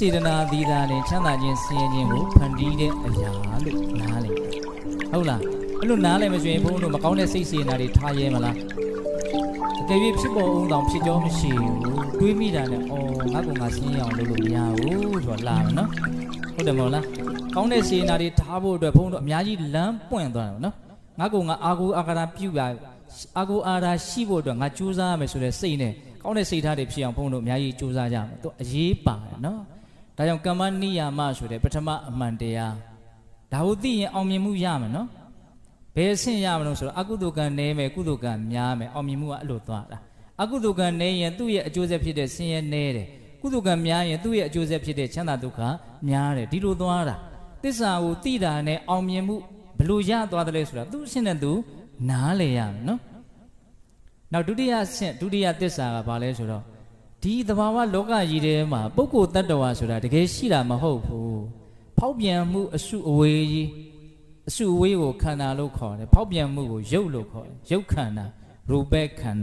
စေတနာသီးတာနဲ့ချမ်းသာခြင်းဆင်းရဲခြင်းကိုဖန်တီးတဲ့အရာလို့နားလည်ဟုတ်လားအဲ့လိုနားလည်မဆိုရင်ဘုန်းတို့မကောင်းတဲ့စိတ်စေတနာတွေထားရဲမလားအကယ်၍ဖြစ်ပေါ်အောင်တောင်ဖြစ်ကြောမရှိဘူးတွေးမိတာနဲ့အော်ငါကငါဆင်းရဲအောင်လုပ်လို့မရဘူးဆိုတော့လာမယ်နော်ဟုတ်တယ်မဟုတ်လားကောင်းတဲ့စေတနာတွေထားဖို့အတွက်ဘုန်းတို့အများကြီးလမ်းပွင့်သွားတယ်နော်ငါကငါအာကိုအာကာရပြုတ်ရအာကိုအာရာရှိဖို့အတွက်ငါကြိုးစားရမယ်ဆိုတဲ့စိတ်နဲ့ကောင်းတဲ့စိတ်ထားတွေဖြစ်အောင်ဘုန်းတို့အများကြီးကြိုးစားကြမယ်သူအရေးပါတယ်နော် ဒါကြောင့်ကမ္မနိယာမဆိုတဲ့ပထမအမှန်တရားဒါကိုသိရင်အောင်မြင်မှုရမယ်နော်ဘယ်အဆင့်ရမလို့ဆိုတော့အကုသိုလ်ကံနည်းမယ်ကုသိုလ်ကံများမယ်အောင်မြင်မှုကအဲ့လိုသွားတာအကုသိုလ်ကံနည်းရင်သူ့ရဲ့အကျိုးဆက်ဖြစ်တဲ့ဆင်းရဲနည်းတယ်ကုသိုလ်ကံများရင်သူ့ရဲ့အကျိုးဆက်ဖြစ်တဲ့ချမ်းသာဒုက္ခများတယ်ဒီလိုသွားတာသစ္စာကိုသိတာနဲ့အောင်မြင်မှုဘယ်လို့ရသွားတယ်လဲဆိုတာသူ့အဆင့်နဲ့သူနားလေရမယ်နော်နောက်ဒုတိယအဆင့်ဒုတိယသစ္စာကဘာလဲဆိုတော့ ဒီသဘာဝလောကကြီးထဲမှာပုဂ္ဂိုလ်တ attva ဆိုတာတကယ်ရှိတာမဟုတ်ဘူးဖောက်ပြန်မှုအစုအဝေးကြီးအစုအဝေးကိုခန္ဓာလို့ခေါ်တယ်ဖောက်ပြန်မှုကိုရုပ်လို့ခေါ်တယ်ရုပ်ခန္ဓာရူပခန္ဓာ